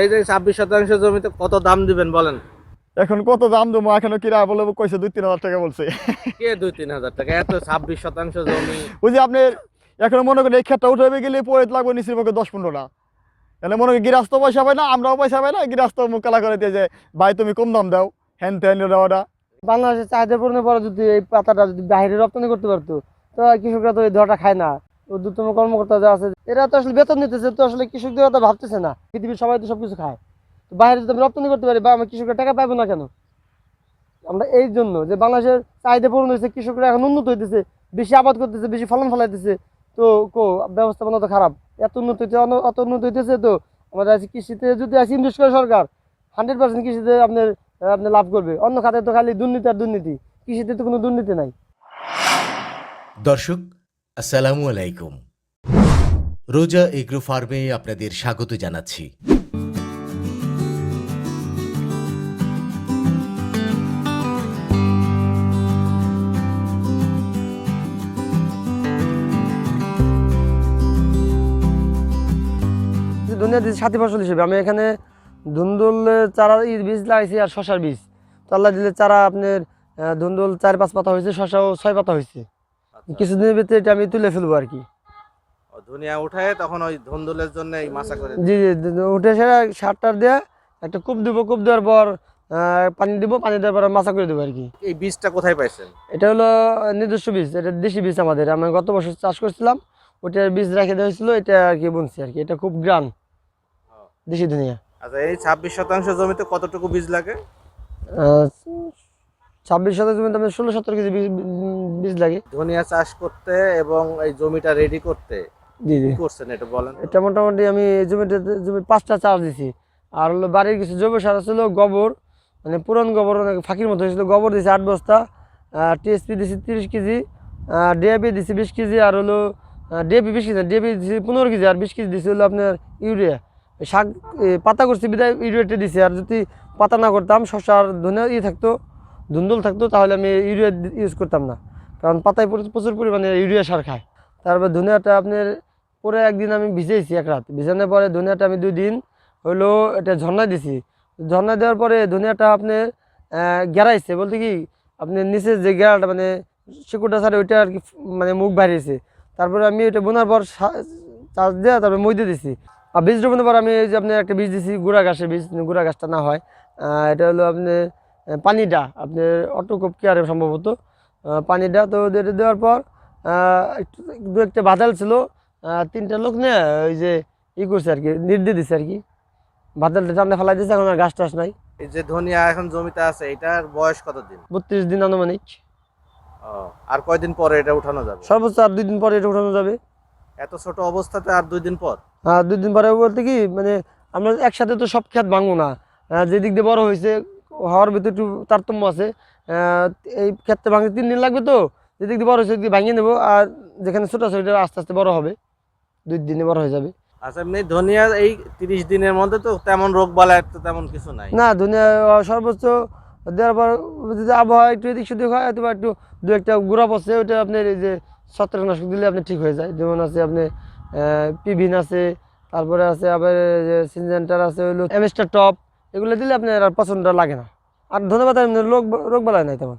এই যে ছাব্বিশ শতাংশ জমিতে কত দাম দিবেন বলেন? এখন কত দাম দেবো? এখনও কিরা বলে কইছে দুই তিন হাজার টাকা বলছে। কে দুই তিন হাজার টাকা? এত ছাব্বিশ শতাংশ জমি। ওই যে আপনার এখন মনে করেন এই ক্ষেতটা উঠে গেলে পরে লাগবে নিশ্চিত মুখে দশ পনেরোটা তাহলে মনে করি গৃহস্থ পয়সা পায় না আমরাও পয়সা পাই না গৃহস্থ মুখ কালা করে দিয়ে যে ভাই তুমি কম দাম দাও হ্যান ত্যান দেওয়াটা। বাংলাদেশের চাহিদা পূরণের পরে যদি এই পাতাটা যদি বাইরে রপ্তানি করতে পারতো তো কৃষকরা তো এই ধরাটা খায় না। উদ্যোতম কর্মকর্তা যা আছে, এরা তো আসলে বেতন নিতেছে, তো আসলে কৃষকদের কথা ভাবতেছে না। পৃথিবীর সবাই তো সবকিছু খায়। বাইরে যদি আমি রপ্তানি করতে পারি, বা আমার কৃষকরা টাকা পাবো না কেন? আমরা এই জন্য যে বাংলাদেশের চাহিদা পূরণ হয়েছে, কৃষকরা এখন উন্নত হইতেছে, বেশি আবাদ করতেছে, বেশি ফলন ফলাইতেছে। তো কো, ব্যবস্থাপনা তো খারাপ। এত উন্নত হইতে অত উন্নত হইতেছে তো আমাদের আজকে কৃষিতে, যদি আজকে ইনভেস্ট করে সরকার হান্ড্রেড পার্সেন্ট কৃষিতে আপনার আপনি লাভ করবে। অন্য খাতে তো খালি দুর্নীতি আর দুর্নীতি। কৃষিতে তো কোনো দুর্নীতি নাই। দর্শক আসসালামু আলাইকুম। রোজা এগ্রো ফার্মে আপনাদের স্বাগত জানাচ্ছি। দুনিয়া দিচ্ছে সাথী ফসল হিসেবে। আমি এখানে ধুন্দুল চারা বীজ লাগাইছি আর শশার বীজ। তো আল্লাহ দিলে চারা আপনার ধুন্দুল চার পাঁচ পাতা হয়েছে শশাও ছয় পাতা হয়েছে। কিছুদিনের ভিতরে এটা আমি তুলে ফেলব আর কি। ধনিয়া উঠায় তখন ওই ধন্দুলের জন্য এই মাছা করে জি জি উঠে সেরা সার টার দিয়ে একটা কূপ দিব কূপ দেওয়ার পর পানি দিব পানি দেওয়ার পর মাছা করে দেবো আর কি। এই বীজটা কোথায় পাইছেন? এটা হলো নিজস্ব বীজ এটা দেশি বীজ আমাদের। আমি গত বছর চাষ করছিলাম ওটার বীজ রেখে দেওয়া হয়েছিল এটা আর কি বুনছি আর কি। এটা খুব গ্রান দেশি ধনিয়া। আচ্ছা এই ছাব্বিশ শতাংশ জমিতে কতটুকু বীজ লাগে? ছাব্বিশ শতাংশ জমিতে আপনার ষোলো সত্তর কেজি বীজ লাগে। ধনিয়া চাষ করতে এবং এই জমিটা রেডি করতে জি জি। করছেন এটা বলেন? এটা মোটামুটি আমি এই জমিতে জমি পাঁচটা চাষ দিছি। আর হলো বাড়ির কিছু জৈব সার ছিল গোবর মানে পুরান গোবর অনেক ফাঁকির মতো হয়েছিল। গোবর দিছি আট বস্তা টিএসপি দিছি তিরিশ কেজি ডিএপি দিছি বিশ কেজি আর হলো ডিএপি বিশ কেজি ডিএপি দিছি পনেরো কেজি আর বিশ কেজি দিছি হলো আপনার ইউরিয়া। শাক পাতা করছি বিদায় ইউরিয়াটা দিছি। আর যদি পাতা না করতাম শসার ধনে ইয়ে থাকতো। ধুন্দুল থাকতো, তাহলে আমি ইউরিয়া ইউজ করতাম না। কারণ পাতায় প্রচুর- প্রচুর পরিমাণে ইউরিয়া সার খায়। তারপর ধনিয়াটা আপনার পরে একদিন আমি ভিজেছি এক রাত। ভিজানোর পরে ধনিয়াটা আমি দুই দিন হলো এটা ঝর্ণা দিছি। ঝর্ণা দেওয়ার পরে ধনিয়াটা আপনি গেরাইছে বলতে কি আপনি নিচে যে গেরাটা মানে শিকুটা ছাড়ে ওইটা আর কি মানে মুখ বাড়িয়েছে। তারপরে আমি ওইটা বোনার পর চাষ দিয়ে তারপরে মই দিয়ে দিছি। আর বীজ রোপণের পর আমি যে আপনার একটা বীজ দিছি, গুড়া ঘাসের বীজ, গুড়া ঘাসটা না হয়। এটা হলো আপনি পানিটা আপনার অটোকপ কেয়ারে সম্ভবত। পানিটা তো দেওয়ার পর একটু দু একটা বাদাল ছিল তিনটা লোক নিয়ে ওই যে ই করছে আর কি নির্দেশ দিছে আর কি। বাদালটা সামনে ফেলাই দিয়েছে এখন আর গাছ টাছ নাই। এই যে ধনিয়া এখন জমিতে আছে এটার বয়স কত দিন বত্রিশ দিন আনুমানিক। আর কয়দিন পরে এটা উঠানো যাবে? সর্বোচ্চ আর দুই দিন পরে এটা উঠানো যাবে। এত ছোট অবস্থাতে আর দুই দিন পর? হ্যাঁ দুই দিন পরে বলতে কি মানে আমরা একসাথে তো সব খেত ভাঙবো না। যেদিক দিয়ে বড় হয়েছে হওয়ার ভিতরে একটু তারতম্য আছে। এই ক্ষেত্রে ভাঙতে তিন দিন লাগবে তো যে দিক দিয়ে বড় ওই ভাঙিয়ে নেব আর যেখানে ছোটো আছে ওইটা আস্তে আস্তে বড় হবে। দুই দিনে বড় হয়ে যাবে। আচ্ছা এমনি ধনিয়া এই তিরিশ দিনের মধ্যে তো তেমন রোগ বালাই তো তেমন কিছু নাই। না দুনিয়া সর্বোচ্চ দেওয়ার পর যদি আবহাওয়া একটু এদিক সেদিক হয় অথবা একটু দু একটা গুড়া পড়ছে ওইটা আপনার এই যে ছত্রাকনাশক দিলে আপনি ঠিক হয়ে যায়। যেমন আছে আপনি পিভিন আছে তারপরে আছে আবার যে সিনজেন্টার আছে হইল এমএসটার টপ এগুলো দিলে আপনার আর পছন্দ লাগে না। আর ধন্যবাদ রোগ রোগ বালাই নাই তেমন।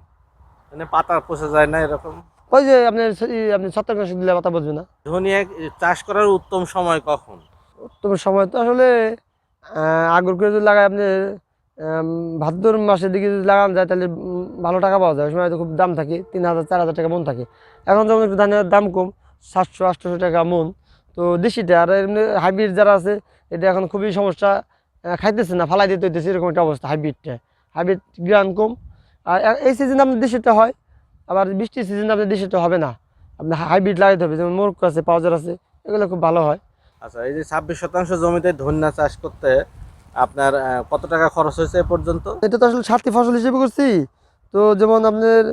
মানে পাতা পচে যায় না এরকম? ওই যে আপনার আপনি ছত্রাকনাশক দিলে পাতা বসবে না। ধনিয়া চাষ করার উত্তম সময় কখন? উত্তম সময় তো আসলে আগর করে যদি লাগায় আপনি ভাদ্র মাসের দিকে যদি লাগানো যায় তাহলে ভালো টাকা পাওয়া যায়। ওই সময় তো খুব দাম থাকে তিন হাজার চার হাজার টাকা মন থাকে। এখন যেমন একটু ধানের দাম কম সাতশো আটশোশো টাকা মন। তো দেশিটা আর এমনি হাইব্রিড যারা আছে এটা এখন খুবই সমস্যা। খাইতেছে না ফালাই দিতে হইতেছে এরকম একটা অবস্থা হাইব্রিডটা হাইব্রিড গ্রান কম। আর এই সিজনে আপনার দেশিটা হয় আবার বৃষ্টির সিজনে আপনার দেশিটা হবে না। আপনার হাইব্রিড লাগাইতে হবে যেমন মোরগ আছে পাউজার আছে এগুলো খুব ভালো হয়। আচ্ছা এই যে ছাব্বিশ শতাংশ জমিতে ধনিয়া চাষ করতে আপনার কত টাকা খরচ হয়েছে এ পর্যন্ত? এটা তো আসলে সাতটি ফসল হিসেবে করছি। তো যেমন আপনার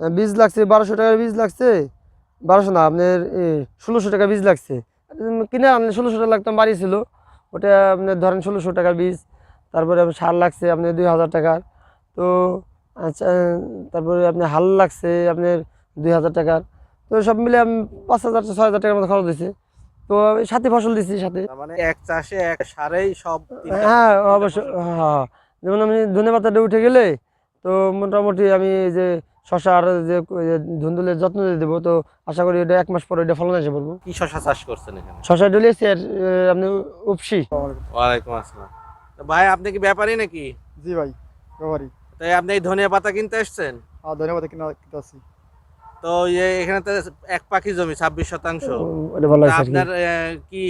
বীজ লাগছে বারোশো টাকার বীজ লাগছে। বারোশো না আপনার ষোলোশো টাকা বীজ লাগছে। কিনে আপনার ষোলোশো টাকা লাগতাম বাড়ি ছিল। ওটা আপনার ধরেন ষোলোশো টাকার বীজ তারপরে আপনার সার লাগছে আপনার দুই হাজার টাকার। তো আচ্ছা তারপরে আপনার হাল লাগছে আপনার দুই হাজার টাকার। তো সব মিলে আমি পাঁচ হাজার ছয় হাজার টাকার মতো খরচ হয়েছে তো আমি সাথে ফসল দিচ্ছি সাথে। মানে এক চাষে এক সারেই সব হ্যাঁ তিনটা অবশ্যই হ্যাঁ হ্যাঁ। যেমন আমি ধনে পাতাটা উঠে গেলে তো মোটামুটি আমি যে শশার যে যে ধুন্দুলের যত্ন দিয়ে দেবো তো আশা করি এটা এক মাস পরে এটা ফলন এসে পড়ব কি শশা চাষ করছেন এখানে? শশা ডলিয়েছি আর আপনি উপসি ওয়ালাইকুম আসসালাম। ভাই আপনি কি ব্যাপারী নাকি? জি ভাই ব্যবহারই তাই আপনি এই ধনিয়া পাতা কিনতে এসছেন আর ধন্যবাদ কিনা কিনতে আসছি। তো এখানে তো এক পাখি জমি ছাব্বিশ শতাংশ। আপনার আহ, কি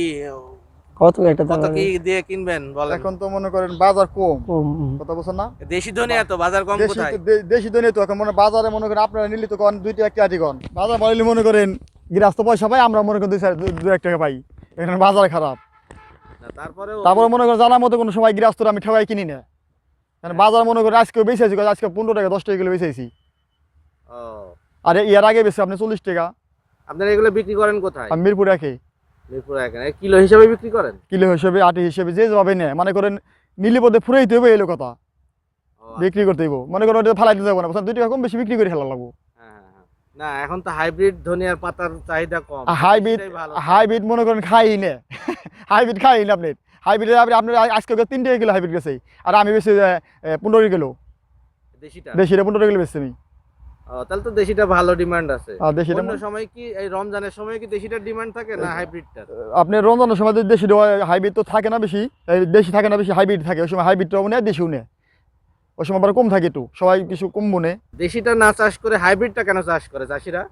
কত একটা কত কি দিয়ে কিনবেন বলেন। এখন তো মনে করেন বাজার কম। কম, হুম। না? দেশি ধনিয়া তো বাজার কম কোথায়? দেশি দনে তো এখন মনে বাজারে মনে করেন আপনারা নিলে তো কন দুইটা একটা আটি কন। বাজার বলিলে মনে করেন গৃহস্থ পয়সা পাই আমরা মনে করেন দুই চার- দুই- দুই এক টাকা পাই। এখানে বাজার খারাপ। তারপরে মনে করেন জানার মতো কোনো সময় গৃহস্থরা আমি ঠেকাই কিনি না। কারণ বাজার মনে করেন আজকে বেশি আছি আজকে পনেরো টাকা দশ টাকা কিলো বেঁচেছি ও, আর এর আগে বেশি আপনি চল্লিশ টাকা। আপনারা এগুলো বিক্রি করেন কোথায়? আমি মিরপুর একে মিরপুর কিলো হিসেবে বিক্রি করেন? কিলো হিসেবে আটি হিসেবে যে যাবে নেয়। মনে করেন নিলে পদে ফুরাইতে হবে এলো কথা ও, বিক্রি করতে হইব। মনে করেন ওটা ফালাইতে যাব না। বুঝছেন? দুই টাকা কম বেশি বিক্রি করে ফেলা লাগবো। হ্যাঁ, হ্যাঁ, হ্যাঁ। না এখন তো হাইব্রিড ধনিয়ার পাতার চাহিদা কম। হাইব্রিড হাইব্রিড মনে করেন খাই নে। হাইব্রিড খাই না আপনি। হাইব্রিড আপনার আজকে ওকে তিন টাকা কিলো হাইব্রিড গেছে আর আমি বেশি পনেরো কিলো। দেশিটা? দেশিটা পনেরো কিলো বেশি আমি। তাহলে তো দেশিটা ভালো ডিমান্ড আছে। দেশিটা অন্য সময় কি এই রমজানের সময় কি দেশিটার ডিমান্ড থাকে না হাইব্রিডটার আপনি রমজানের সময় যদি দেশি হাইব্রিড তো থাকে না বেশি। দেশি থাকে না বেশি হাইব্রিড থাকে। ওই সময় হাইব্রিডটাও নেয় দেশিও নেয়। ওই সময় আবার কম থাকে একটু। সবাই কিছু কম মনে দেশিটা না চাষ করে হাইব্রিডটা কেন চাষ করে চাষিরা?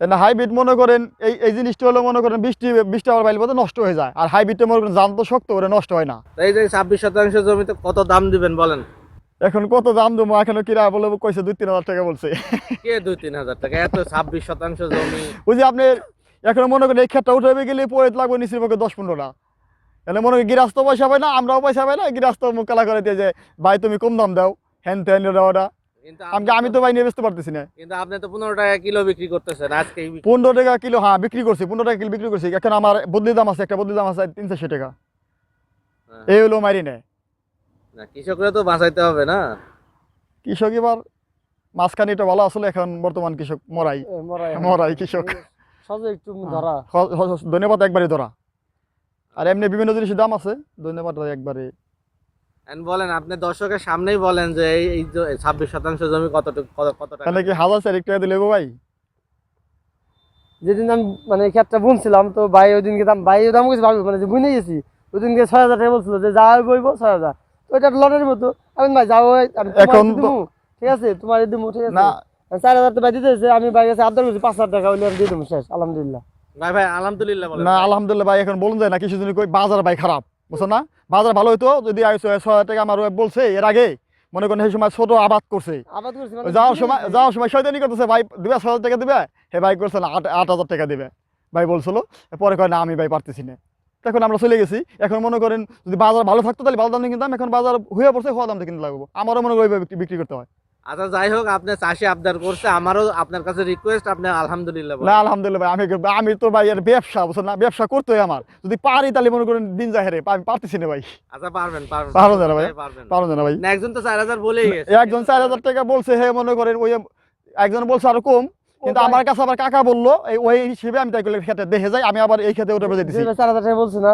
না হাইব্রিড মনে করেন এই এই জিনিসটা হলো মনে করেন বৃষ্টি বৃষ্টি আবার বাইলে নষ্ট হয়ে যায়। আর হাইব্রিডটা মনে করেন জান তো শক্ত করে নষ্ট হয় না। তাই যে ছাব্বিশ শতাংশ জমিতে কত দাম দিবেন বলেন? এখন কত দাম দেবো? এখনও কিরা বলে কইছে দুই তিন হাজার টাকা বলছে। কে দুই তিন হাজার টাকা? এত ছাব্বিশ শতাংশ জমি। ওই যে আপনি এখন মনে করেন এই ক্ষেতটা উঠে গেলে পরে লাগবে নিশ্চিত পক্ষে দশ পনেরোটা মনে করেন গৃহস্থ পয়সা পাই না আমরাও পয়সা পাই না গৃহস্থ মুখ কালা করে দিয়ে যে ভাই তুমি কম দাম দাও হ্যান ত্যান দেওয়াটা আমি আমি তো ভাই নিয়ে বেচতে পারতেছি না। কিন্তু আপনি তো পনেরো টাকা কিলো বিক্রি করতেছেন আজকে পনেরো টাকা কিলো হ্যাঁ বিক্রি করছি পনেরো টাকা কিলো বিক্রি করছি। এখন আমার বদলি দাম আছে একটা বদলি দাম আছে তিন চারশো টাকা। এই হলো মারি নেয়। না কৃষকরা তো বাঁচাইতে হবে না। কৃষক এবার মাঝখানে এটা ভালো আসলে এখন বর্তমান কৃষক মরাই। মরাই মরাই কৃষক। সহজে একটু ধরা। হ- হ- ধন্যবাদ একবারে ধরা। আর এমনি বিভিন্ন জিনিসের দাম আছে ধন্যবাদ একবারে। বলেন আপনি দর্শকের সামনেই বলেন যে এই ছাব্বিশ শতাংশ জমি কতটুকু কত কত টাকা? তাহলে কি হাজার চারিক টাকা দিলে ভাই? যেদিন আমি মানে ক্ষেতটা বুনছিলাম তো ভাই ওই দিনকে দাম ভাই দাম কিছু ভাবি মানে যে বুনে গেছি। ওই দিনকে ছয় হাজার টাকা বলছিল যে যা বইবো ছয় হাজার। তো এটা লটারির মতো। আমি ভাই যাও এখন ঠিক আছে তোমার ঠিক আছে। না। চার হাজার টাকা দিতেছে আমি ভাই কাছে আবদার করছি পাঁচ হাজার টাকা হইলে আমি দিয়ে দেবো শেষ আলহামদুলিল্লাহ। ভাই ভাই আলহামদুলিল্লাহ না আলহামদুলিল্লাহ ভাই এখন বলুন যায় না কিছু দিন কই বাজার ভাই খারাপ বুঝছ না? বাজার ভালো হইতো যদি আই- ছয় হাজার টাকা আমার বলছে এর আগে মনে করেন সেই সময় ছোট আবাদ করছে। আবাদ করছি ওই মানে যাওয়ার সময় যাওয়ার সময় শয়তানি করতেছে ভাই দিবে ছয় হাজার টাকা দিবে হে ভাই করছে না আট আট হাজার টাকা দিবে। ভাই বলছিল পরে কয় না আমি ভাই পারতেছি না। তখন আমরা চলে গেছি। এখন মনে করেন যদি বাজার ভালো থাকতো তাহলে ভালো দাম কিনতাম এখন বাজার হয়ে পড়ছে হওয়া দাম কিনতে লাগবো। আমারও মনে করি বিক্রি- করতে হয়। আচ্ছা যাই হোক আপনি চাষি আবদার করছে আমারও আপনার কাছে রিকোয়েস্ট আপনি আলহামদুলিল্লাহ না আলহামদুলিল্লাহ ভাই আমি আমি তো ভাই এর ব্যবসা বুঝছেন না? ব্যবসা করতে হয় আমার। যদি পারি তাহলে মনে করেন দিন যায় হেরে আমি পারতেছি না ভাই। আচ্ছা পারবেন পারবেন। পারবেন না ভাই? পারবেন। পারো না ভাই। একজন তো চার হাজার বলেই গেছে। একজন চার হাজার টাকা বলছে হে মনে করেন ওই একজন বলছে আরও কম। কিন্তু আমার কাছে আবার কাকা বলল এই ওই হিসেবে আমি তাই খেতে দেখে যাই আমি আবার এই খেতে যেটা চার হাজার টাকা বলছি না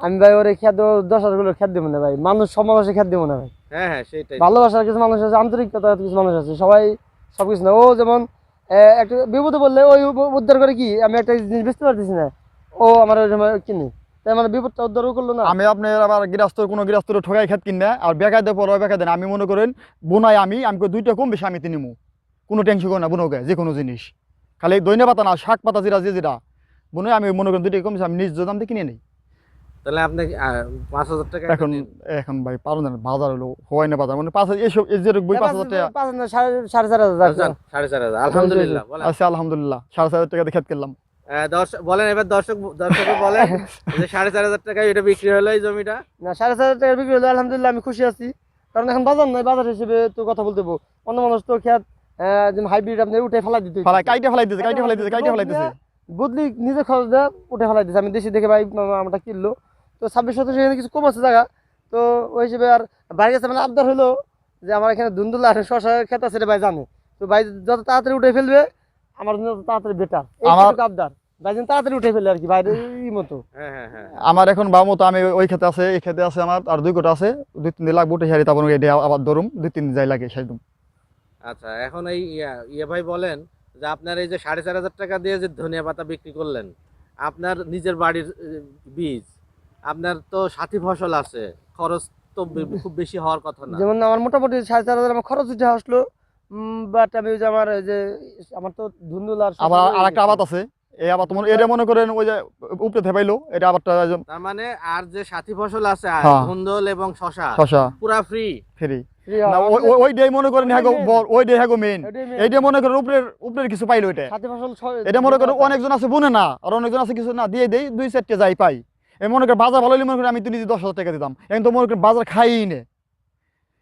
আমি ভাই ওরে খেত দশ হাজারগুলো খেত দেবো না ভাই। মানুষ সব মানুষের খেত দেবো না ভাই। হ্যাঁ হ্যাঁ সেটাই। ভালোবাসার কিছু মানুষ আছে আন্তরিকতা কিছু মানুষ আছে সবাই সব কিছু না। ও যেমন একটা বিপদে বললে ওই উদ্ধার করে কি আমি একটা জিনিস বুঝতে পারতেছি না। ও আমার ওই সময় কিনি তাই মানে বিপদটা উদ্ধারও করল না। আমি আপনার আবার গৃহস্থ কোনো গৃহস্থ ঠকাই খেত কিনে আর পর ওই বেকার দেন আমি মনে করেন বোনাই আমি আমি দুইটা কম বেশি আমি তিনিমু কোনো টেনশন করে না বুনোকে যে কোনো জিনিস। খালি দৈন্য পাতা না শাক পাতা যেটা যে যেটা। বুনে আমি মনে করেন দুইটা কম আমি নিজ দাম দিয়ে কিনে নিই। তাহলে আপনি পাঁচ হাজার টাকা এখন এখন ভাই পারো না বাজার হলো হয় না বাজার। মানে পাঁচ হাজার এইসব এই যে বই পাঁচ হাজার টাকা। পাঁচ হাজার, সাড়ে- সাড়ে চার হাজার আচ্ছা, সাড়ে চার হাজার আলহামদুলিল্লাহ আচ্ছা আলহামদুলিল্লাহ সাড়ে চার হাজার টাকা দিয়ে খেত কিনলাম আহ, দর্শক বলেন এবার দর্শক দর্শক বলেন যে সাড়ে চার হাজার টাকা এটা বিক্রি হলো এই জমিটা। না সাড়ে চার হাজার টাকার বিক্রি হলো আলহামদুলিল্লাহ আমি খুশি আছি। কারণ এখন বাজার নাই বাজার হিসেবে তো কথা বলতে। অন্য মানুষ তো খেত যেমন হাইব্রিড আপনি উঠে ফেলা দিতে হইতো। কাইটে ফেলাই দিছে কাইটে ফেলাই দিছে কাইটে ফেলাই দিছে বদলি নিজে খরচ দেওয়া উঠে ফেলাই দিচ্ছে আমি দেশি দেখে ভাই আমরা কিনলো। তো ছাব্বিশ শতাংশ এখানে কিছু কম আছে জায়গা। তো ওই হিসেবে আর বাইরে কাছে মানে আবদার হলো যে আমার এখানে ধুন্দুল্লা আর শশা খেত আছে ভাই জানে। তো ভাই যত তাড়াতাড়ি উঠে ফেলবে আমার জন্য তত তাড়াতাড়ি বেটার আমার- আবদার। তাড়াতাড়ি উঠে ফেলে আর কি বাইরে এই মতো। হ্যাঁ হ্যাঁ হ্যাঁ। আমার এখন বাম মতো আমি ওই খেতে আছে এই খেতে আছে আমার আর দুই কোটা আছে। দুই তিন দিন লাগবে উঠে সারি তারপর আবার ধরুম দুই তিন দিন যাই লাগে সাইডুম আচ্ছা এখন এই ইয়ে ভাই বলেন যে আপনার এই যে সাড়ে চার হাজার টাকা দিয়ে যে ধনিয়া পাতা বিক্রি করলেন আপনার নিজের বাড়ির বীজ আপনার তো সাথী ফসল আছে খরচ তো খুব বেশি হওয়ার কথা না। যেমন আমার মোটামুটি সাড়ে চার হাজার আমার খরচ উঠে আসলো বাট আমি ওই যে আমার ওই যে আমার তো ধুন্দুল আর আবার একটা আবাদ আছে এই আবাদ মনে এটা মনে করেন ওই যে উপরে থেপাইলো এটা আবারটা তার মানে আর যে সাথী ফসল আছে আর হ্যাঁ। ধুন্দল এবং শশা শশা। পুরা ফ্রি ফ্রি ওই- ওই- ওই ডেই মনে করেন হ্যাগো। ওই ডে হ্যাগো মেইন। এইটা মনে করেন উপরের উপরের কিছু পাইলো এটা এটা মনে করেন অনেকজন আছে বুনে না আর অনেকজন আছে কিছু না দিয়ে দেই দুই চারটে যাই পাই এই মনে করেন বাজার ভালো হলে মনে করেন আমি তো নিজে দশ হাজার টাকা দিতাম এখন তো মনে করেন বাজার খাই নে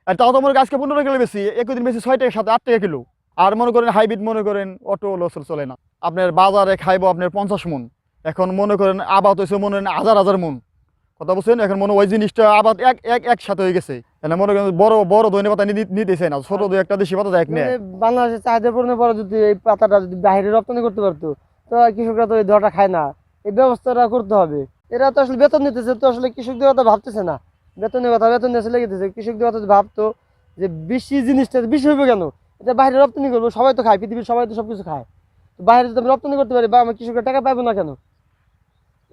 আর তাও তো মনে করেন আজকে পনেরো কিলো বেশি একদিন বেশি ছয় টাকা সাথে আট টাকা কিলো আর মনে করেন হাইব্রিড মনে করেন অটো লসল চলে না আপনার বাজারে খাইবো আপনার পঞ্চাশ মন এখন মনে করেন আবাদ হয়েছে মনে করেন হাজার হাজার মন কথা বলছেন, এখন মনে ওই জিনিসটা আবাদ এক এক, একসাথে হয়ে গেছে। মানে মনে করেন বড় বড় ধনে পাতা নিতেছে না ছোট দুই একটা দেশি পাতা দেখ নেয়। মানে বাংলাদেশের চাহিদা পূরণের পরে যদি এই পাতাটা যদি বাইরে রপ্তানি করতে পারতো, তো কৃষকরা তো এই ধোয়াটা খায় না। এই ব্যবস্থাটা করতে হবে। এরা তো আসলে বেতন নিতেছে, তো আসলে কৃষকদের কথা ভাবতেছে না। বেতনের কথা বেতন নিয়ে চলে গেতেছে কৃষকদের কথা ভাবতো, যে বেশি জিনিসটা বেশি হইবে কেন? এটা বাইরে রপ্তানি করব, সবাই তো খায়, পৃথিবীর সবাই তো সব কিছু খায়। তো বাইরে যদি আমি রপ্তানি করতে পারি বা আমার কৃষকরা টাকা পাবো না কেন?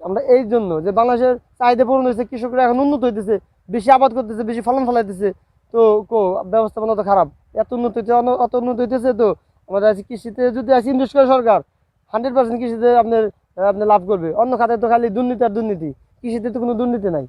আমরা এই জন্য যে বাংলাদেশের চাহিদা পূরণ হয়েছে, কৃষকরা এখন উন্নত হইতেছে, বেশি আবাদ করতেছে, বেশি ফলন ফলাইতেছে। তো কো, ব্যবস্থাপনা তো খারাপ, এত উন্নত হইতে অত উন্নত হইতেছে তো, আমাদের আছে কৃষিতে যদি আছে ইনভেস্ট করে সরকার হান্ড্রেড পার্সেন্ট কৃষিতে আপনার আপনি লাভ করবে। অন্য খাতে তো খালি দুর্নীতি আর দুর্নীতি, কৃষিতে তো কোনো দুর্নীতি নাই।